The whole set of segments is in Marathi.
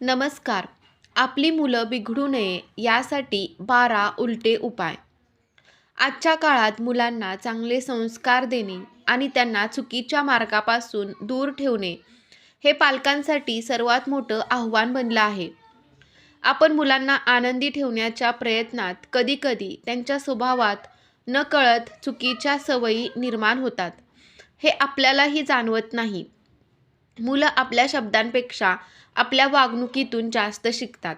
नमस्कार. आपली मुलं बिघडू नये यासाठी बारा उलटे उपाय. आजच्या काळात मुलांना चांगले संस्कार देणे आणि त्यांना चुकीच्या मार्गापासून दूर ठेवणे हे पालकांसाठी सर्वात मोठं आव्हान बनलं आहे. आपण मुलांना आनंदी ठेवण्याच्या प्रयत्नात कधीकधी त्यांच्या स्वभावात नकळत चुकीच्या सवयी निर्माण होतात. हे आपल्यालाही जाणवत नाही. मुलं आपल्या शब्दांपेक्षा आपल्या वागणुकीतून जास्त शिकतात.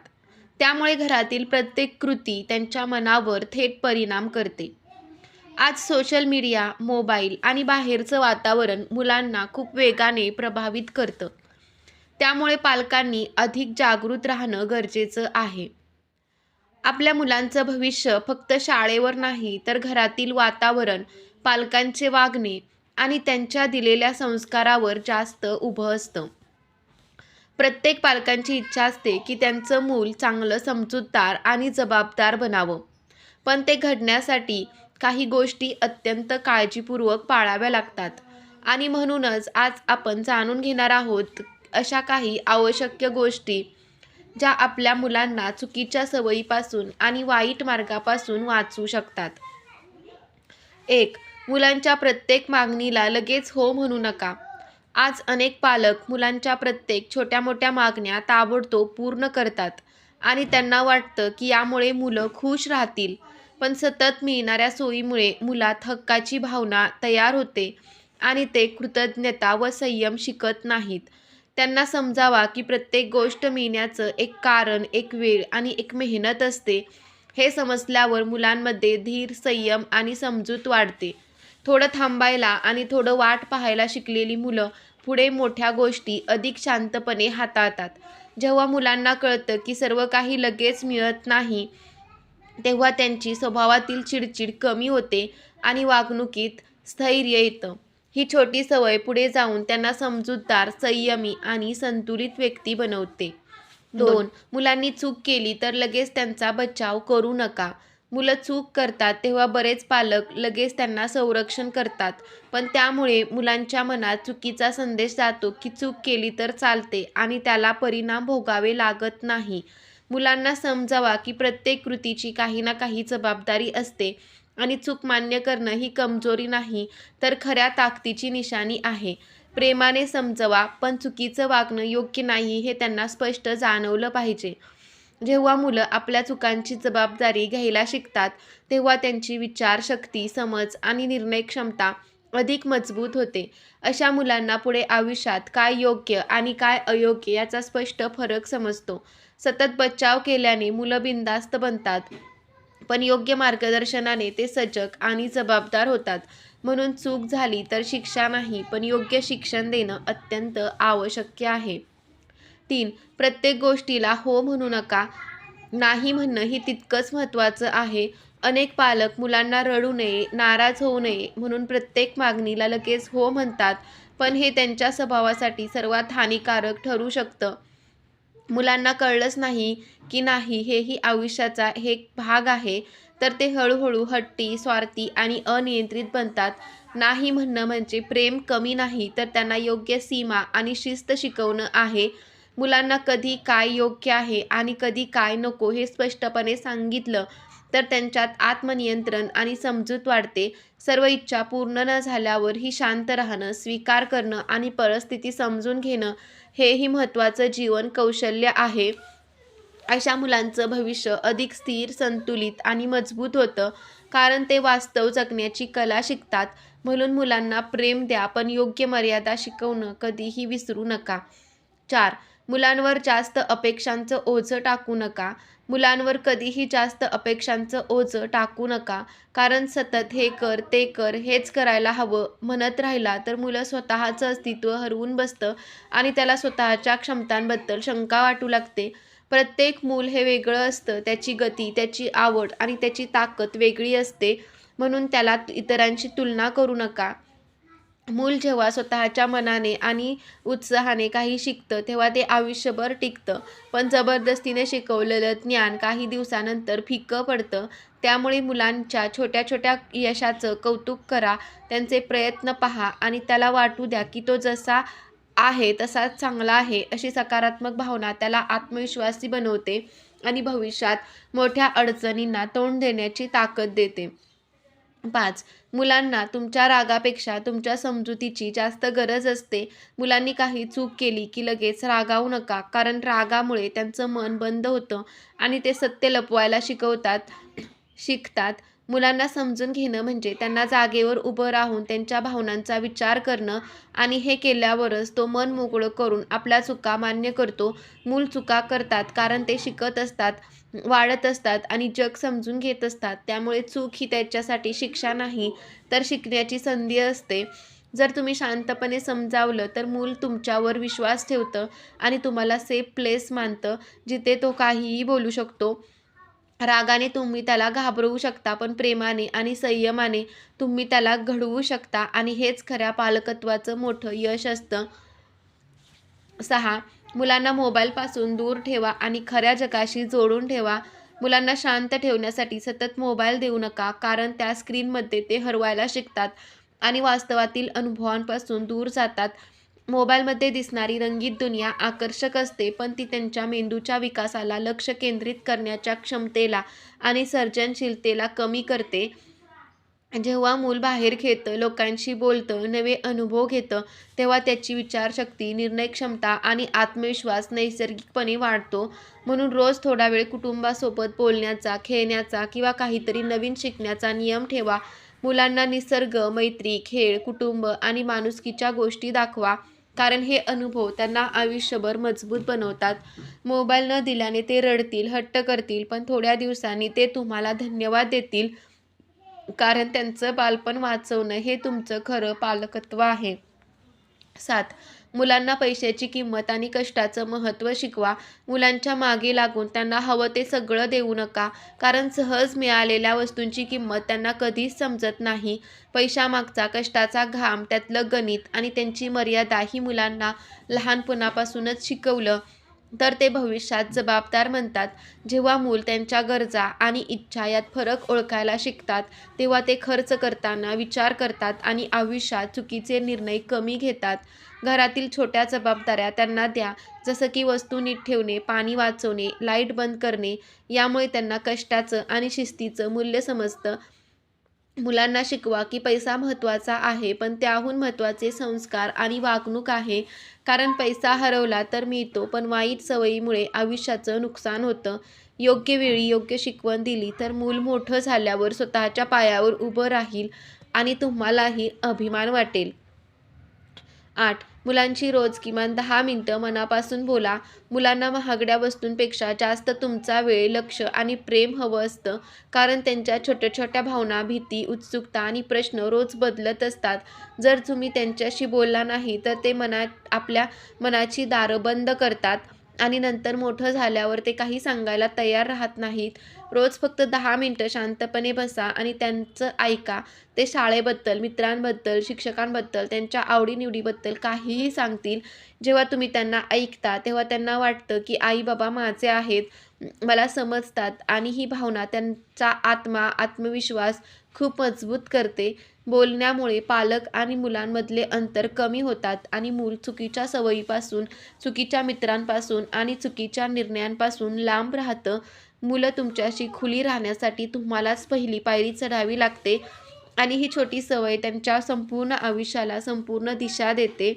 त्यामुळे घरातील प्रत्येक कृती त्यांच्या मनावर थेट परिणाम करते. आज सोशल मीडिया मोबाईल आणि बाहेरचं वातावरण मुलांना खूप वेगाने प्रभावित करतं. त्यामुळे पालकांनी अधिक जागृत राहणं गरजेचं आहे. आपल्या मुलांचं भविष्य फक्त शाळेवर नाही तर घरातील वातावरण पालकांचे वागणे आणि त्यांच्या दिलेल्या संस्कारावर जास्त उभं असतं. प्रत्येक पालकांची इच्छा असते की त्यांचं मूल चांगलं समजूतदार आणि जबाबदार बनावं. पण ते घडण्यासाठी काही गोष्टी अत्यंत काळजीपूर्वक पाळाव्या लागतात. आणि म्हणूनच आज आपण जाणून घेणार आहोत अशा काही आवश्यक गोष्टी ज्या आपल्या मुलांना चुकीच्या सवयीपासून आणि वाईट मार्गापासून वाचवू शकतात. एक मुलांच्या प्रत्येक मागणीला लगेच हो म्हणू नका. आज अनेक पालक मुलांच्या प्रत्येक छोट्या मोठ्या मागण्या ताबडतोब पूर्ण करतात आणि त्यांना वाटतं की यामुळे मुलं खुश राहतील. पण सतत मिळणाऱ्या सोयीमुळे मुलात हक्काची भावना तयार होते आणि ते कृतज्ञता व संयम शिकत नाहीत. त्यांना समजावा की प्रत्येक गोष्ट मिळण्याचं एक कारण एक वेळ आणि एक मेहनत असते. हे समजल्यावर मुलांमध्ये धीर संयम आणि समजूत वाढते. थोडं थांबायला आणि थोडं वाट पाहायला शिकलेली मुलं पुढे मोठ्या गोष्टी अधिक शांतपणे हाताळतात. जेव्हा मुलांना कळतं की सर्व काही लगेच मिळत नाही तेव्हा त्यांची स्वभावातील चिडचिड कमी होते आणि वागणुकीत स्थैर्य येतं. ही छोटी सवय पुढे जाऊन त्यांना समजूतदार संयमी आणि संतुलित व्यक्ती बनवते. दोन मुलांनी चूक केली तर लगेच त्यांचा बचाव करू नका. मुलं चूक करतात तेव्हा बरेच पालक लगेच त्यांना संरक्षण करतात. पण त्यामुळे मुलांच्या मनात चुकीचा संदेश जातो की चूक केली तर चालते आणि त्याला परिणाम भोगावे लागत नाही. मुलांना समजावा की प्रत्येक कृतीची काही ना काही जबाबदारी असते आणि चूक मान्य करणं ही कमजोरी नाही तर खऱ्या ताकदीची निशाणी आहे. प्रेमाने समजवा पण चुकीचं वागणं योग्य नाही हे त्यांना स्पष्ट जाणवलं पाहिजे. जेव्हा मुलं आपल्या चुकांची जबाबदारी घ्यायला शिकतात तेव्हा त्यांची विचारशक्ती समज आणि निर्णय क्षमता अधिक मजबूत होते. अशा मुलांना पुढे आयुष्यात काय योग्य आणि काय अयोग्य याचा स्पष्ट फरक समजतो. सतत बचाव केल्याने मुलं बिंदास्त बनतात पण योग्य मार्गदर्शनाने ते सजग आणि जबाबदार होतात. म्हणून चूक झाली तर शिक्षा नाही पण योग्य शिक्षण देणं अत्यंत आवश्यक आहे. तीन. प्रत्येक गोष्टीला हो म्हणू नका. नाही म्हणणं ही तितकंच महत्त्वाचं आहे. अनेक पालक मुलांना रडू नये नाराज होऊ नये म्हणून प्रत्येक मागणीला लगेच हो म्हणतात पण हे त्यांच्या स्वभावासाठी सर्वात हानिकारक ठरू शकतं. मुलांना कळलंच नाही की नाही हेही आयुष्याचा एक भाग आहे तर ते हळूहळू हट्टी स्वार्थी आणि अनियंत्रित बनतात. नाही म्हणणं म्हणजे प्रेम कमी नाही तर त्यांना योग्य सीमा आणि शिस्त शिकवणं आहे. मुलांना कधी काय योग्य आहे आणि कधी काय नको हे स्पष्टपणे सांगितलं तर त्यांच्यात आत्मनियंत्रण आणि समजूत वाढते. सर्व इच्छा पूर्ण न झाल्यावर ही शांत राहणं स्वीकार करणं आणि परिस्थिती समजून घेणं हेही महत्त्वाचं जीवन कौशल्य आहे. अशा मुलांचं भविष्य अधिक स्थिर संतुलित आणि मजबूत होतं. कारण ते वास्तव जगण्याची कला शिकतात. म्हणून मुलांना प्रेम द्या पण योग्य मर्यादा शिकवणं कधीही विसरू नका. चार मुलांवर जास्त अपेक्षांचं ओझं टाकू नका. मुलांवर कधीही जास्त अपेक्षांचं ओझं टाकू नका. कारण सतत हे कर ते कर हेच करायला हवं. म्हणत राहिला तर मुलं स्वतःचं अस्तित्व हरवून बसतं आणि त्याला स्वतःच्या क्षमतांबद्दल शंका वाटू लागते. प्रत्येक मूल हे वेगळं असतं. त्याची गती त्याची आवड आणि त्याची ताकद वेगळी असते. म्हणून त्याला इतरांशी तुलना करू नका. मूल जेव्हा स्वतःच्या मनाने आणि उत्साहाने काही शिकतं तेव्हा ते आयुष्यभर टिकतं. पण जबरदस्तीने शिकवलेलं ज्ञान काही दिवसानंतर फिकं पडतं. त्यामुळे मुलांच्या छोट्या छोट्या यशाचं कौतुक करा त्यांचे प्रयत्न पहा आणि त्याला वाटू द्या की तो जसा आहे तसाच चांगला आहे अशी सकारात्मक भावना त्याला आत्मविश्वासी बनवते आणि भविष्यात मोठ्या अडचणींना तोंड देण्याची ताकद देते. पाच. मुलांना तुमच्या रागापेक्षा तुमच्या समजुतीची जास्त गरज असते. मुलांनी काही चूक केली की लगेच रागावू नका कारण रागामुळे त्यांचं मन बंद होतं आणि ते सत्य लपवायला शिकवतात शिकतात. मुलांना समजून घेणं म्हणजे त्यांना जागेवर उभं राहून त्यांच्या भावनांचा विचार करणं आणि हे केल्यावरच तो मन मोकळं करून आपल्या चुका मान्य करतो. मूल चुका करतात कारण ते शिकत असतात वाढत असतात आणि जग समजून घेत असतात. त्यामुळे चूक ही त्याच्यासाठी शिक्षा नाही तर शिकण्याची संधी असते. जर तुम्ही शांतपणे समजावलं तर मूल तुमच्यावर विश्वास ठेवतं आणि तुम्हाला सेफ प्लेस मानतं जिथे तो काहीही बोलू शकतो. रागाने तुम्ही त्याला घाबरवू शकता पण प्रेमाने आणि संयमाने तुम्ही त्याला घडवू शकता. आणि हेच खऱ्या पालकत्वाचं मोठं यश असतं. सहा मुलांना मोबाईलपासून दूर ठेवा आणि खऱ्या जगाशी जोडून ठेवा. मुलांना शांत ठेवण्यासाठी सतत मोबाईल देऊ नका कारण त्या स्क्रीनमध्ये ते हरवायला शिकतात आणि वास्तवातील अनुभवांपासून दूर जातात. मोबाईलमध्ये दिसणारी रंगीत दुनिया आकर्षक असते पण ती त्यांच्या मेंदूच्या विकासाला लक्ष केंद्रित करण्याच्या क्षमतेला आणि सर्जनशीलतेला कमी करते. जेव्हा मूल बाहेर खेळतं लोकांशी बोलतं नवे अनुभव घेतं तेव्हा त्याची विचारशक्ती निर्णय क्षमता आणि आत्मविश्वास नैसर्गिकपणे वाढतो. म्हणून रोज थोडा वेळ कुटुंबासोबत बोलण्याचा खेळण्याचा किंवा काहीतरी नवीन शिकण्याचा नियम ठेवा. मुलांना निसर्ग मैत्री खेळ कुटुंब आणि माणुसकीच्या गोष्टी दाखवा. कारण हे अनुभव त्यांना आयुष्यभर मजबूत बनवतात. मोबाईल न दिल्याने ते रडतील हट्ट करतील पण थोड्या दिवसांनी ते तुम्हाला धन्यवाद देतील. कारण त्यांचं बालपण वाचवणं हे तुमचं खरं पालकत्व आहे. सात. मुलांना पैशाची किंमत आणि कष्टाचं महत्त्व शिकवा. मुलांच्या मागे लागून त्यांना हवं ते सगळं देऊ नका. कारण सहज मिळालेल्या वस्तूंची किंमत त्यांना कधीच समजत नाही. पैशामागचा कष्टाचा घाम त्यातलं गणित आणि त्यांची मर्यादा ही मुलांना लहानपणापासूनच शिकवलं. तर ते भविष्यात जबाबदार म्हणतात. जेव्हा मूल त्यांच्या गरजा आणि इच्छा यात फरक ओळखायला शिकतात तेव्हा ते खर्च करताना विचार करतात आणि आयुष्यात चुकीचे निर्णय कमी घेतात. घरातील छोट्या जबाबदाऱ्या त्यांना द्या. जसं की वस्तू नीट ठेवणे पाणी वाचवणे लाइट बंद करणे यामुळे त्यांना कष्टाचं आणि शिस्तीचं मूल्य समजतं. मुलांना शिकवा की पैसा महत्त्वाचा आहे पण त्याहून महत्त्वाचे संस्कार आणि वागणूक आहे. कारण पैसा हरवला तर मिळतो पण वाईट सवयीमुळे आयुष्याचं नुकसान होतं. योग्य वेळी योग्य शिकवण दिली तर मूल मोठं झाल्यावर स्वतःच्या पायावर उभं राहील आणि तुम्हालाही अभिमान वाटेल. आठ. मुलांची रोज किमान दहा मिनटं मनापासून बोला. मुलांना महागड्या वस्तूंपेक्षा जास्त तुमचा वेळ लक्ष आणि प्रेम हवं असतं. कारण त्यांच्या छोट्या छोट्या भावना भीती उत्सुकता आणि प्रश्न रोज बदलत असतात. जर तुम्ही त्यांच्याशी बोलला नाही तर ते मनात आपल्या मनाची दारं बंद करतात. आणि नंतर मोठं झाल्यावर ते काही सांगायला तयार राहत नाहीत. रोज फक्त दहा मिनटं शांतपणे बसा आणि त्यांचं ऐका. ते शाळेबद्दल मित्रांबद्दल शिक्षकांबद्दल त्यांच्या आवडीनिवडीबद्दल काहीही सांगतील. जेव्हा तुम्ही त्यांना ऐकता तेव्हा त्यांना वाटतं की आई बाबा माझे आहेत. मला समजतात. आणि ही भावना त्यांचा आत्मा आत्मविश्वास खूप मजबूत करते. बोलण्यामुळे पालक आणि मुलांमधले अंतर कमी होतात आणि मूल चुकीच्या सवयीपासून चुकीच्या मित्रांपासून आणि चुकीच्या निर्णयांपासून लांब राहतं. मुलं तुमच्याशी खुली राहण्यासाठी तुम्हालाच पहिली पायरी चढावी लागते आणि ही छोटी सवय त्यांच्या संपूर्ण आयुष्याला संपूर्ण दिशा देते.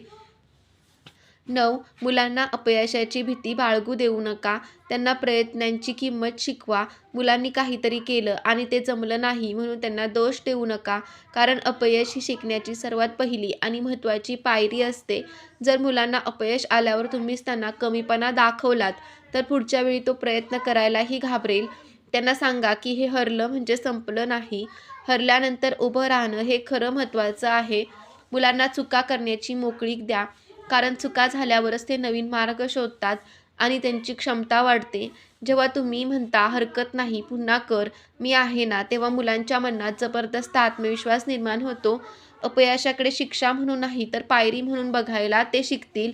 नऊ मुलांना अपयशाची भीती बाळगू देऊ नका. त्यांना प्रयत्नांची किंमत शिकवा. मुलांनी काहीतरी केलं आणि ते जमलं नाही म्हणून त्यांना दोष देऊ नका. कारण अपयश ही शिकण्याची सर्वात पहिली आणि महत्त्वाची पायरी असते. जर मुलांना अपयश आल्यावर तुम्हीच त्यांना कमीपणा दाखवलात तर पुढच्या वेळी तो प्रयत्न करायलाही घाबरेल. त्यांना सांगा की हे हरलं म्हणजे संपलं नाही. हरल्यानंतर उभं राहणं हे खरं महत्त्वाचं आहे. मुलांना चुका करण्याची मोकळीक द्या. कारण चुका झाल्यावरच ते नवीन मार्ग शोधतात आणि त्यांची क्षमता वाढते. जेव्हा तुम्ही म्हणता हरकत नाही पुन्हा कर मी आहे ना तेव्हा मुलांच्या मनात जबरदस्त आत्मविश्वास निर्माण होतो. अपयशाकडे शिक्षा म्हणून नाही तर पायरी म्हणून बघायला ते शिकतील.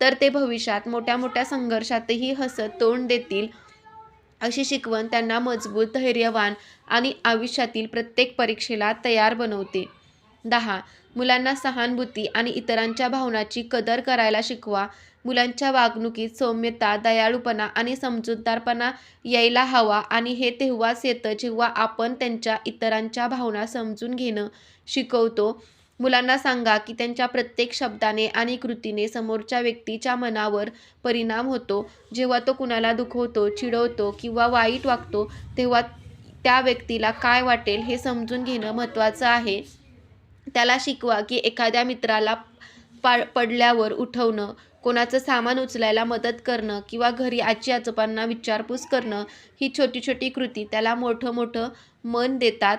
तर ते भविष्यात मोठ्या मोठ्या संघर्षातही हसत तोंड देतील. अशी शिकवण त्यांना मजबूत धैर्यवान आणि आयुष्यातील प्रत्येक परीक्षेला तयार बनवते. दहा. मुलांना सहानुभूती आणि इतरांच्या भावनाची कदर करायला शिकवा. मुलांच्या वागणुकीत सौम्यता दयाळूपणा आणि समजूतदारपणा यायला हवा आणि हे तेव्हाच येतं जेव्हा आपण त्यांच्या इतरांच्या भावना समजून घेणं शिकवतो. मुलांना सांगा की त्यांच्या प्रत्येक शब्दाने आणि कृतीने समोरच्या व्यक्तीच्या मनावर परिणाम होतो. जेव्हा तो कुणाला दुखवतो चिडवतो किंवा वाईट वागतो तेव्हा त्या व्यक्तीला काय वाटेल हे समजून घेणं महत्त्वाचं आहे. त्याला शिकवा की एखाद्या मित्राला पा पडल्यावर उठवणं कोणाचं सामान उचलायला मदत करणं किंवा घरी आजी आजोबांना विचारपूस करणं ही छोटी छोटी कृती त्याला मोठं मोठं मन देतात.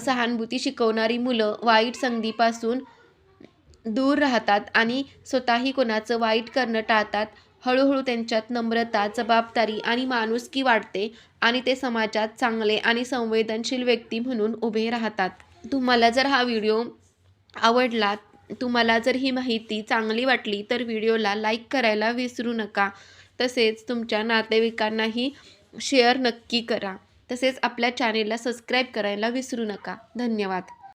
सहानुभूती शिकवणारी मुलं वाईट संधीपासून दूर राहतात आणि स्वतःही कोणाचं वाईट करणं टाळतात. हळूहळू त्यांच्यात नम्रता जबाबदारी आणि माणुसकी वाढते आणि ते समाजात चांगले आणि संवेदनशील व्यक्ती म्हणून उभे राहतात. तुम्हाला जर हा व्हिडिओ आवडला तुम्हाला जर ही माहिती चांगली वाटली तर व्हिडिओला लाईक करायला विसरू नका. तसेच तुमच्या नातेवाईकांनाही शेअर नक्की करा. तसेच आपल्या चॅनेलला सबस्क्राईब करायला विसरू नका. धन्यवाद.